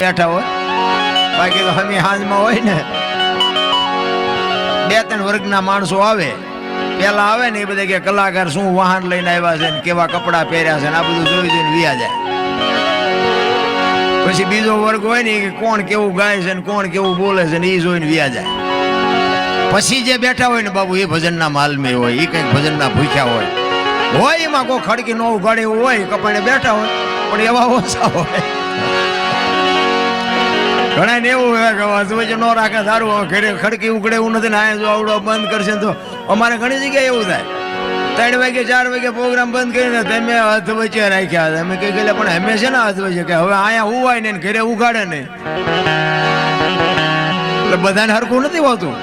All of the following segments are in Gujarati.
બેઠા હોય? બાકી તો હમી હાંજમાં હોય ને. બે ત્રણ વર્ગના માણસો આવે. પેલા આવે ને એ બધા કે કલાકાર શું વાહન લઈને આવ્યા છે ને કેવા કપડાં પહેર્યા છે ને આ બધું જોઈ જોઈને વિયા જાય. પછી બીજો વર્ગ હોય ને કે કોણ કેવું ગાય છે ને કોણ કેવું બોલે છે ને એ જોઈને વિયા જાય. પછી જે બેઠા હોય ને બાબુ એ ભજનના માલમે હોય એ કંઈક ભજનના ભૂખ્યા હોય. હોય એમાં કોઈ ખડકી ન ઉગાડે હોય કપાણે બેઠા હોય, પણ એવા ઓછા હોય. ઘણા ને એવું હોય કે વચ્ચે ન રાખે, સારું ઘરે ખડકી ઉગડે એવું નથી ને આ જો આવડો બંધ કરશે તો અમારે ઘણી જગ્યાએ એવું થાય. ત્રણ વાગે, ચાર વાગે પ્રોગ્રામ બંધ કરીને તમે હાથ વચ્ચે રાખ્યા. અમે કઈ ગયેલા, પણ અમે છે હાથ વચ્ચે કે હવે અહીંયા ઉવાય ને ઘરે ઉગાડે નહીં. એટલે બધાને હરખું નથી હોતું.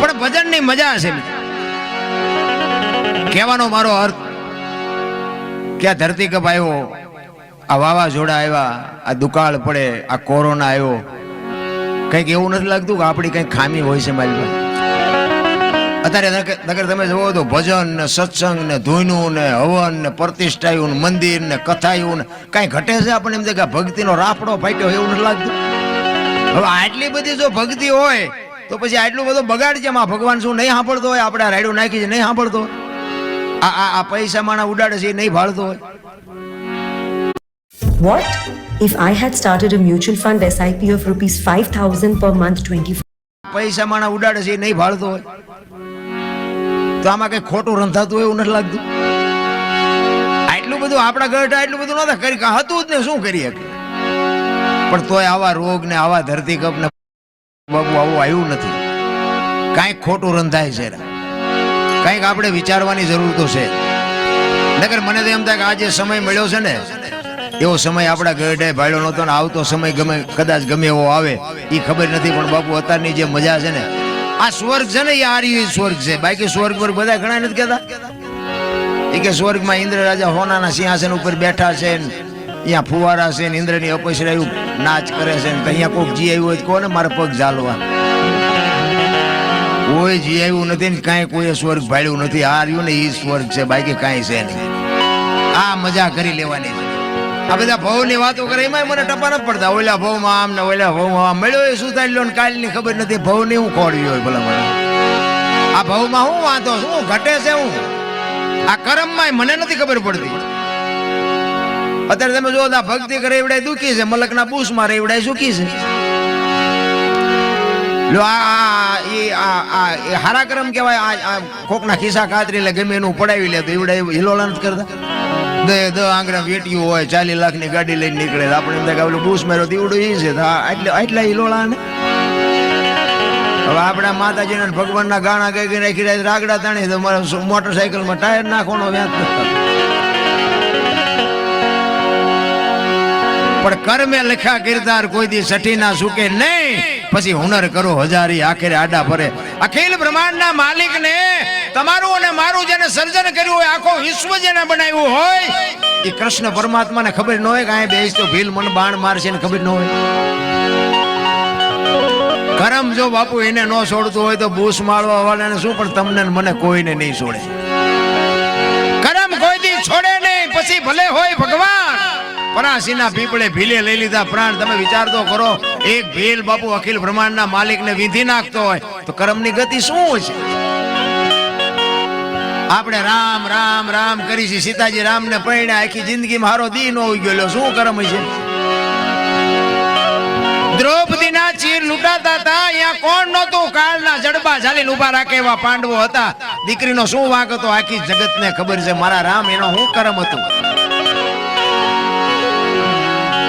પણ ભજનની મજા છે કહેવાનો મારો અર્થ કે આ ધરતી કપાયો આવ્યો, આ વાવાઝોડા આવ્યા, આ દુકાળ પડે, આ કોરોના આવ્યો. કંઈક એવું નથી લાગતું કે આપણી કંઈક ખામી હોય છે મારી અત્યારે નગર તમે જુઓ તો ભજન ને સત્સંગ ને ધૂનું ને હવન ને પ્રતિષ્ઠાયું ને મંદિર ને કથાયું ને કાંઈ ઘટે છે આપણને એમ કે ભક્તિનો રાફડો ફાટ્યો એવું નથી લાગતું? હવે આટલી બધી જો ભક્તિ હોય, તો પછી આટલું બધું બગાડ છે ભગવાન શું નહીં સાંભળતો હોય, આપણે રાયડું નાખી છે, નહીં સાંભળતો હોય. આ આ આ પૈસા માણા ઉડાડે છે એ નહીં ભાળતો હોય. What if I had started a fund fund SIP of rupees 5000 પર મંથ 24 પૈસા માણા ઉડાડે છે એ નહીં ભાળતો હોય. તો આમાં કઈ ખોટું રંધાતું હોય એવું નથી લાગતું? આટલું બધું આપણા ગઢ આટલું બધું નતા કરી હતું જ ને શું કરી શકે પણ તોય આવા રોગ ને આવા ધરતીકપ ને બાબુ આવું આવ્યું નથી. કાંઈક ખોટું રંધાય છે કાંઈક આપણે વિચારવાની જરૂર તો છે. નગર મને તો એમ થાય કે આ જે સમય મળ્યો છે ને, એવો સમય આપણા ગઢે ભાઈઓ નહોતો ને આવતો સમય ગમે, કદાચ ગમે એવો આવે એ ખબર નથી, પણ બાપુ અત્યારની જે મજા છે ને, આ સ્વર્ગ છે ને એ આર્ય સ્વર્ગ છે. બાકી સ્વર્ગ પર બધા ઘણા નથી કહેતા? એ કે સ્વર્ગમાં ઇન્દ્ર રાજા હોનાના સિંહાસન ઉપર બેઠા છે ને અહીંયા ફુવારા છે ને, ઇન્દ્રની અપસરાયું નાચ કરે છે ને અહીંયા કોઈક જી આવ્યું હોય કોને મારા પગ ઝાલવા? કોઈ જી આવ્યું નથી ને કાંઈ કોઈ સ્વર્ગ ભાડ્યું નથી. આ રહ્યું ને એ સ્વર્ગ છે, બાકી કાંઈ છે નહીં. આ મજા કરી લેવાની આ બધા ભવની વાતો કરે એમાં મને ટપા ન પડતા. ઓલા ભવમાં આમ ને ઓલા ભવમાં આમ. મળ્યો એ શું થાય ને કાલની ખબર નથી. ભવની હું ખોડવી હોય ભલા મને આ ભવમાં હું વાંધો, શું ઘટે છે હું? આ કર્મમાં મને નથી ખબર પડતી. અત્યારે તમે જો ભક્તિ કરે, એવડાય દુખી છે. મલકના બૂસમાં એવડાય સુખી છે. લો, આ આ ઈ, આ આ, એ હારા કર્મ કહેવાય, આ કોકના ખિસ્સા કાતરી એટલે ગમે એનું પડાવી લે, તો એવડે હિલોલા નથી કરતા. દે, દ, આંગણા વેટ્યું હોય ચાલી લાખની ગાડી લઈને નીકળે આપણે એમ થાય કે બૂસ માર્યો, તો એવડું છે આટલા આટલા હિલોળા ને હવે આપણા માતાજીના ભગવાનના ગાણા ગાઈ ગઈ નાખી રહ્યા રાગડા તાણી, તો મારા મોટરસાયકલમાં ટાયર નાખવાનો વ્યાજ પણ કર્મે લખ્યા કિરદાર કોઈ દી સઠી ના સુકે નહીં. પછી હુનર કરો હજારી, આખરે આડા ફરે અખિલ બ્રહ્માંડના માલિકને તમારું અને મારું જેને સર્જન કર્યું હોય, આખો વિશ્વ જેને બનાવ્યું હોય, એ કૃષ્ણ પરમાત્માને ખબર ન હોય કે અહીંયા બેસ તો ભીલ મન બાણ મારશે ને ખબર ન હોય. કરમ જો બાપુ એને ન છોડતું હોય તો બૂસ મારવા વાળાને શું? પણ તમને મને કોઈને નહીં છોડે. કરમ કોઈ દી છોડે નહીં, પછી ભલે હોય ભગવાન. પરાસીના પીપળે ભીલે લઈ લીધા. પ્રાણ તમે વિચાર તો કરો, એક ભીલ બાપુ અખિલ બ્રહ્માંડના માલિકને વિધિ નાખતો હોય તો કર્મની ગતિ શું છે? આપણે રામ રામ રામ કરી છે. સીતાજી રામને પરણ્યા. આખી જિંદગીમાં હારો દી નો ગયેલો. શું કર્મ છે? દ્રૌપદીના ચીર લૂંટાતા હતા. અહીંયા કોણ નહોતું? કાળના જડબા ઝાલીને ઊભા રાખે એવા પાંડવો હતા. દીકરીનો શું વાંક હતો? આખી જગતને ખબર છે. મારા રામ, એનો શું કર્મ હતું?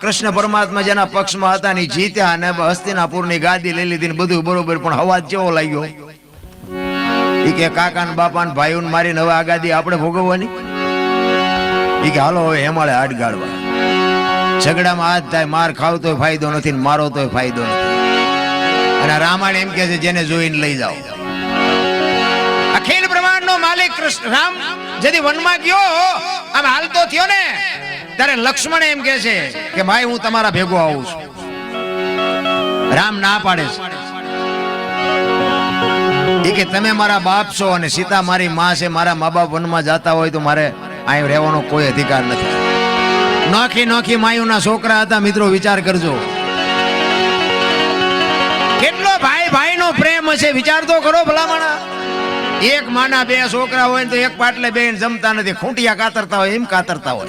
કૃષ્ણ પરમાત્મા જેના પક્ષમાં હતા ને જીત્યા અને હસ્તિનાપુરની ગાદી લઈ લીધી ને બધું બરોબર, પણ હવા કેવો લાગ્યો? એ કે કાકા ને બાપા ને ભાઈઓ ને મારીને હવે ગાદી આપણે ભોગવવાની? એ કે હાલો હવે હેમાળે હાડ ગાળવા ઝઘડામાં હાથ થાય, માર ખાવ તોય ફાયદો નથી ને મારો તોય ફાયદો નથી. અને રામાયણ એમ કે છે, જેને જોઈને લઈ જાઓ. અખિલ બ્રહ્માંડનો માલિક કૃષ્ણ, રામ, જેથી વનમાં ગયો, આમ હાલતો થયો ને ત્યારે લક્ષ્મણ એમ કે છે કે ભાઈ, હું તમારા ભેગો આવું છું. રામ ના પાડે છે. એ કે તમે મારા બાપ છો અને સીતા મારી માં છે, મારા મા બાપ વનમાં જતા હોય તો મારે અહીં રહેવાનો કોઈ અધિકાર નથી. નોખી નોખી માયુના છોકરા હતા, મિત્રો, વિચાર કરજો. કેટલો ભાઈ ભાઈનો પ્રેમ હશે, વિચાર તો કરો ભલામણા. એક માના બે છોકરા હોય તો એક પાટલે બેન જમતા નથી, ખૂંટિયા કાતરતા હોય, એમ કાતરતા હોય.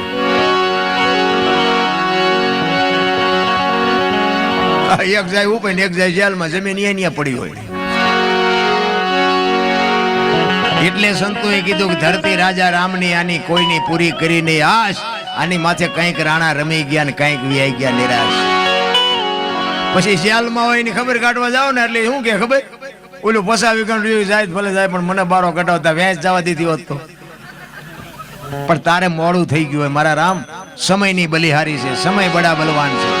એક જાય ઉપર ને એક જાય જેલમાં, જમીન અહીંયા પડી હોય. એટલે સંતોએ કીધું કે ધરતી રાજા રામની આની કોઈની પૂરી કરી નહીં. આશ આની માથે કંઈક રાણા રમી ગયા ને કંઈક વ્યાઈ ગયા નિરાશ. પછી શિયાલમાં હોય એની ખબર કાઢવા જાવ ને, એટલે શું કે ખબર? ઓલું પસાવી ગણ જાય ભલે જાય, પણ મને બારો કટાવતા વેચ જવા દીધી હોત તો. પણ તારે મોડું થઈ ગયું હોય, મારા રામ, સમયની બલિહારી છે, સમય બડા બલવાન છે.